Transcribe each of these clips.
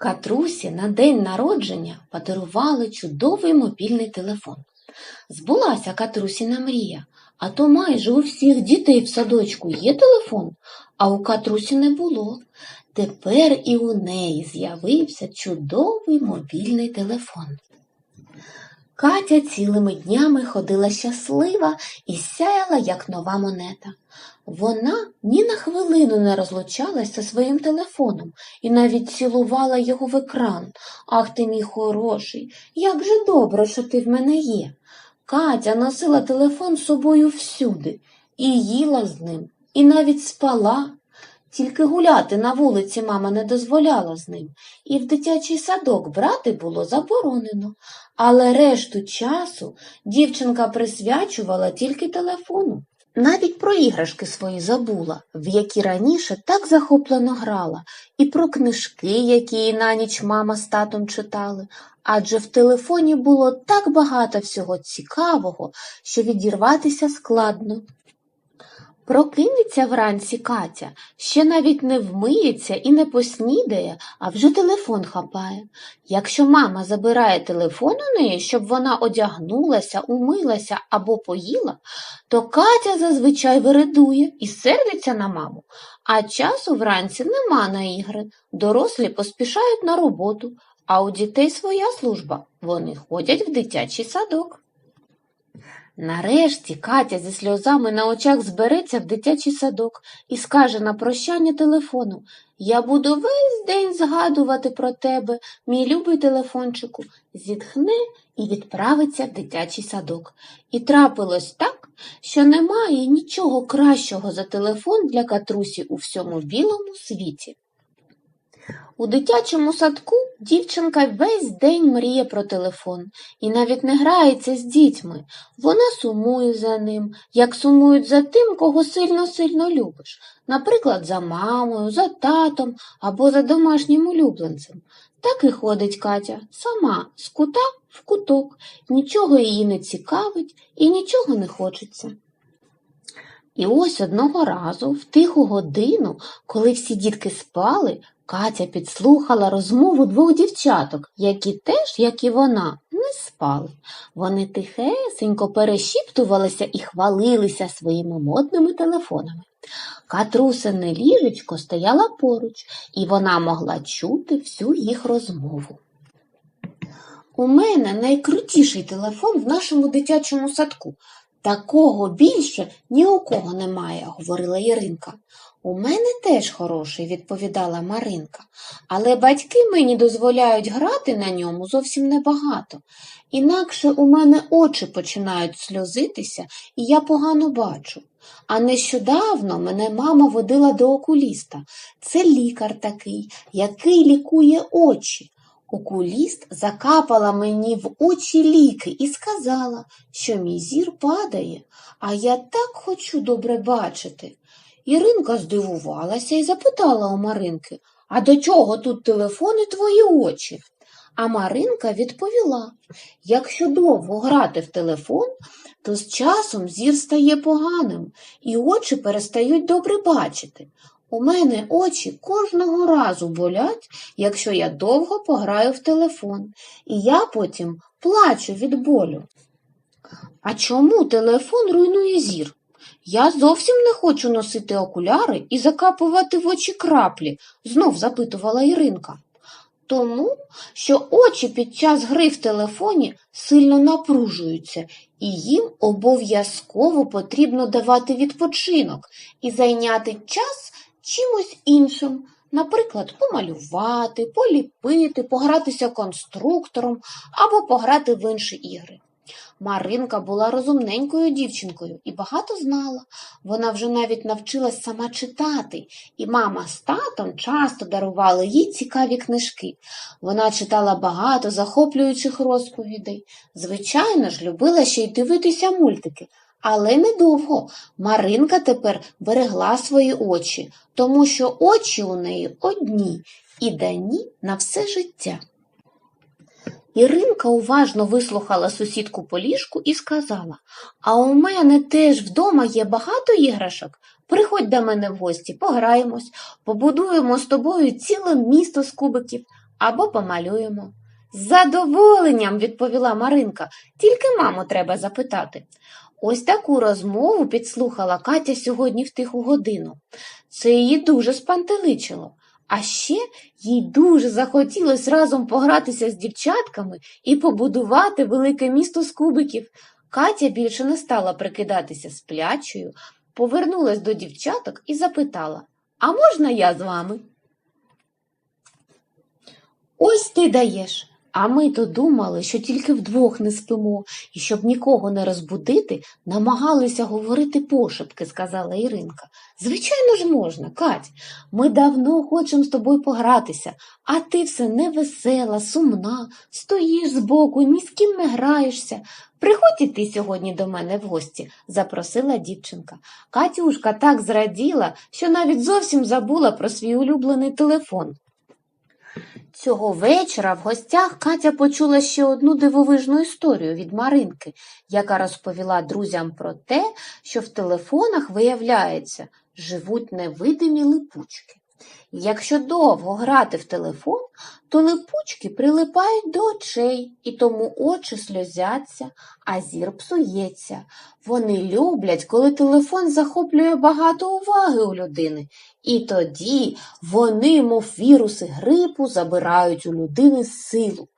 Катрусі на день народження подарували чудовий мобільний телефон. Збулася Катрусіна мрія, а то майже у всіх дітей в садочку є телефон, а у Катрусі не було. Тепер і у неї з'явився чудовий мобільний телефон. Катя цілими днями ходила щаслива і сяяла, як нова монета. Вона ні на хвилину не розлучалась зі своїм телефоном і навіть цілувала його в екран. Ах ти мій хороший, як же добре, що ти в мене є. Катя носила телефон з собою всюди і їла з ним, і навіть спала. Тільки гуляти на вулиці мама не дозволяла з ним, і в дитячий садок брати було заборонено, але решту часу дівчинка присвячувала тільки телефону. Навіть про іграшки свої забула, в які раніше так захоплено грала, і про книжки, які їй на ніч мама з татом читали, адже в телефоні було так багато всього цікавого, що відірватися складно. Прокинеться вранці Катя, ще навіть не вмиється і не поснідає, а вже телефон хапає. Якщо мама забирає телефон у неї, щоб вона одягнулася, умилася або поїла, то Катя зазвичай виридує і сердиться на маму, а часу вранці нема на ігри. Дорослі поспішають на роботу, а у дітей своя служба. Вони ходять в дитячий садок. Нарешті Катя зі сльозами на очах збереться в дитячий садок і скаже на прощання телефону Я буду весь день згадувати про тебе, мій любий телефончику, зітхне і відправиться в дитячий садок. І трапилось так, що немає нічого кращого за телефон для катрусі у всьому білому світі. У дитячому садку дівчинка весь день мріє про телефон і навіть не грається з дітьми. Вона сумує за ним, як сумують за тим, кого сильно-сильно любиш, наприклад, за мамою, за татом або за домашнім улюбленцем. Так і ходить Катя сама з кута в куток, нічого її не цікавить і нічого не хочеться. І ось одного разу, в тиху годину, коли всі дітки спали, Катя підслухала розмову двох дівчаток, які теж, як і вона, не спали. Вони тихесенько перешіптувалися і хвалилися своїми модними телефонами. Катрусине ліжечко стояла поруч, і вона могла чути всю їх розмову. У мене найкрутіший телефон в нашому дитячому садку. Такого більше ні у кого немає, говорила Іринка. У мене теж хороший, відповідала Маринка, але батьки мені дозволяють грати на ньому зовсім небагато. Інакше у мене очі починають сльозитися, і я погано бачу. А нещодавно мене мама водила до окуліста. Це лікар такий, який лікує очі. Окуліст закапала мені в очі ліки і сказала, що мій зір падає, а я так хочу добре бачити. Іринка здивувалася і запитала у Маринки, а до чого тут телефон і твої очі? А Маринка відповіла, якщо довго грати в телефон, то з часом зір стає поганим і очі перестають добре бачити. У мене очі кожного разу болять, якщо я довго пограю в телефон, і я потім плачу від болю. А чому телефон руйнує зір? Я зовсім не хочу носити окуляри і закапувати в очі краплі, знов запитувала Іринка. Тому, що очі під час гри в телефоні сильно напружуються, і їм обов'язково потрібно давати відпочинок і зайняти час чимось іншим, наприклад, помалювати, поліпити, погратися конструктором або пограти в інші ігри. Маринка була розумненькою дівчинкою і багато знала. Вона вже навіть навчилась сама читати, і мама з татом часто дарували їй цікаві книжки. Вона читала багато захоплюючих розповідей. Звичайно ж, любила ще й дивитися мультики. Але недовго Маринка тепер берегла свої очі, тому що очі у неї одні і дані на все життя. Іринка уважно вислухала сусідку по ліжку і сказала А у мене теж вдома є багато іграшок. Приходь до мене в гості, пограємось, побудуємо з тобою ціле місто з кубиків. або помалюємо. З задоволенням, відповіла Маринка, тільки маму треба запитати. Ось таку розмову підслухала Катя сьогодні в тиху годину. Це її дуже спантеличило. А ще їй дуже захотілося разом погратися з дівчатками і побудувати велике місто з кубиків. Катя більше не стала прикидатися сплячою, повернулась до дівчаток і запитала А можна я з вами? Ось ти даєш. А ми то думали, що тільки вдвох не спимо, і щоб нікого не розбудити, намагалися говорити пошепки, сказала Іринка. Звичайно ж можна, Кать. Ми давно хочемо з тобою погратися, а ти все невесела, сумна, стоїш збоку, ні з ким не граєшся. Приходь і ти сьогодні до мене в гості, запросила дівчинка. Катюшка так зраділа, що навіть зовсім забула про свій улюблений телефон. Цього вечора в гостях Катя почула ще одну дивовижну історію від Маринки, яка розповіла друзям про те, що в телефонах, виявляється, живуть невидимі липучки. Якщо довго грати в телефон, то липучки прилипають до очей, і тому очі сльозяться, а зір псується. Вони люблять, коли телефон захоплює багато уваги у людини, і тоді вони, мов віруси грипу, забирають у людини силу.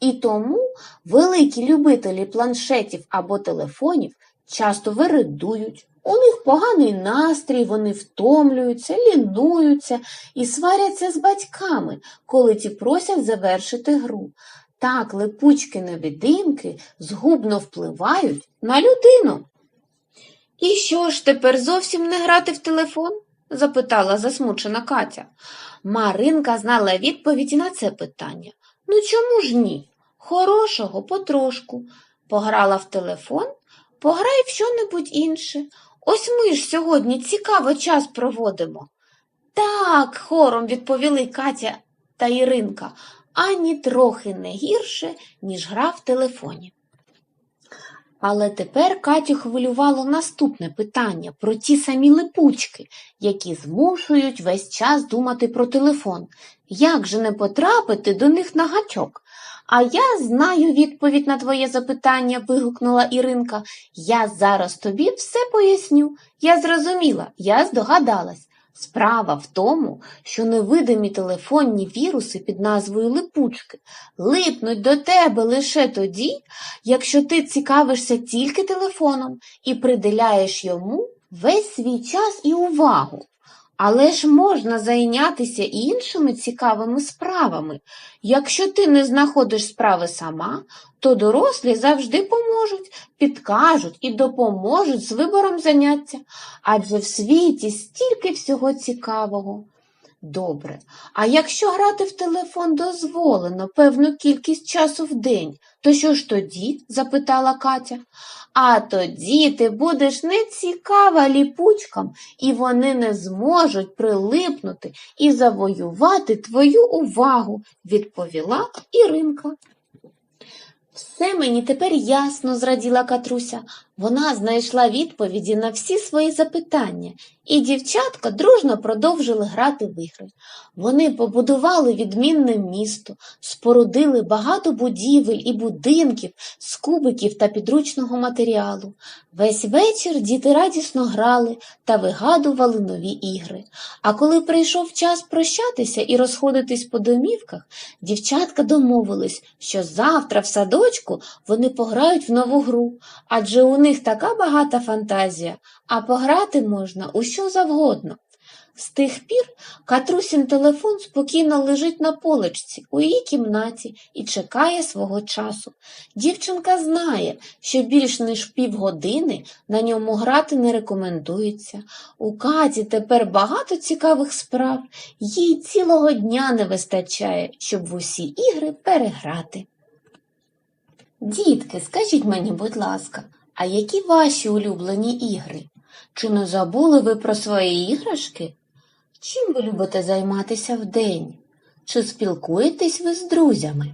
І тому великі любителі планшетів або телефонів часто виридують. У них поганий настрій, вони втомлюються, лінуються і сваряться з батьками, коли ті просять завершити гру. Так липучки-невидимки згубно впливають на людину. І що ж тепер зовсім не грати в телефон? запитала засмучена Катя. Маринка знала відповідь на це питання. Ну чому ж ні? Хорошого потрошку. Пограла в телефон, пограй в що-небудь інше. Ось ми ж сьогодні цікаво час проводимо. Так, хором відповіли Катя та Іринка, ані трохи не гірше, ніж гра в телефоні. Але тепер Катю хвилювало наступне питання про ті самі липучки, які змушують весь час думати про телефон. Як же не потрапити до них на гачок? А я знаю відповідь на твоє запитання, вигукнула Іринка. Я зараз тобі все поясню. Я зрозуміла, я здогадалась. Справа в тому, що невидимі телефонні віруси під назвою липучки липнуть до тебе лише тоді, якщо ти цікавишся тільки телефоном і приділяєш йому весь свій час і увагу. Але ж можна зайнятися іншими цікавими справами. Якщо ти не знаходиш справи сама, то дорослі завжди поможуть, підкажуть і допоможуть з вибором заняття, адже в світі стільки всього цікавого. Добре, а якщо грати в телефон дозволено певну кількість часу в день, то що ж тоді? запитала Катя. А тоді ти будеш нецікава ліпучкам, і вони не зможуть прилипнути і завоювати твою увагу, відповіла Іринка. Все мені тепер ясно, зраділа Катруся. Вона знайшла відповіді на всі свої запитання, і дівчатка дружно продовжили грати в ігри. Вони побудували відмінне місто, спорудили багато будівель і будинків з кубиків та підручного матеріалу. Весь вечір діти радісно грали та вигадували нові ігри. А коли прийшов час прощатися і розходитись по домівках, дівчатка домовились, що завтра в садочку вони пограють в нову гру, адже у них така багата фантазія, а пограти можна у що завгодно. З тих пір Катрусін телефон спокійно лежить на поличці у її кімнаті і чекає свого часу. Дівчинка знає, що більш ніж півгодини на ньому грати не рекомендується. У Каті тепер багато цікавих справ, їй цілого дня не вистачає, щоб в усі ігри переграти. Дітки, скажіть мені, будь ласка, а які ваші улюблені ігри? Чи не забули ви про свої іграшки? Чим ви любите займатися вдень? Чи спілкуєтесь ви з друзями?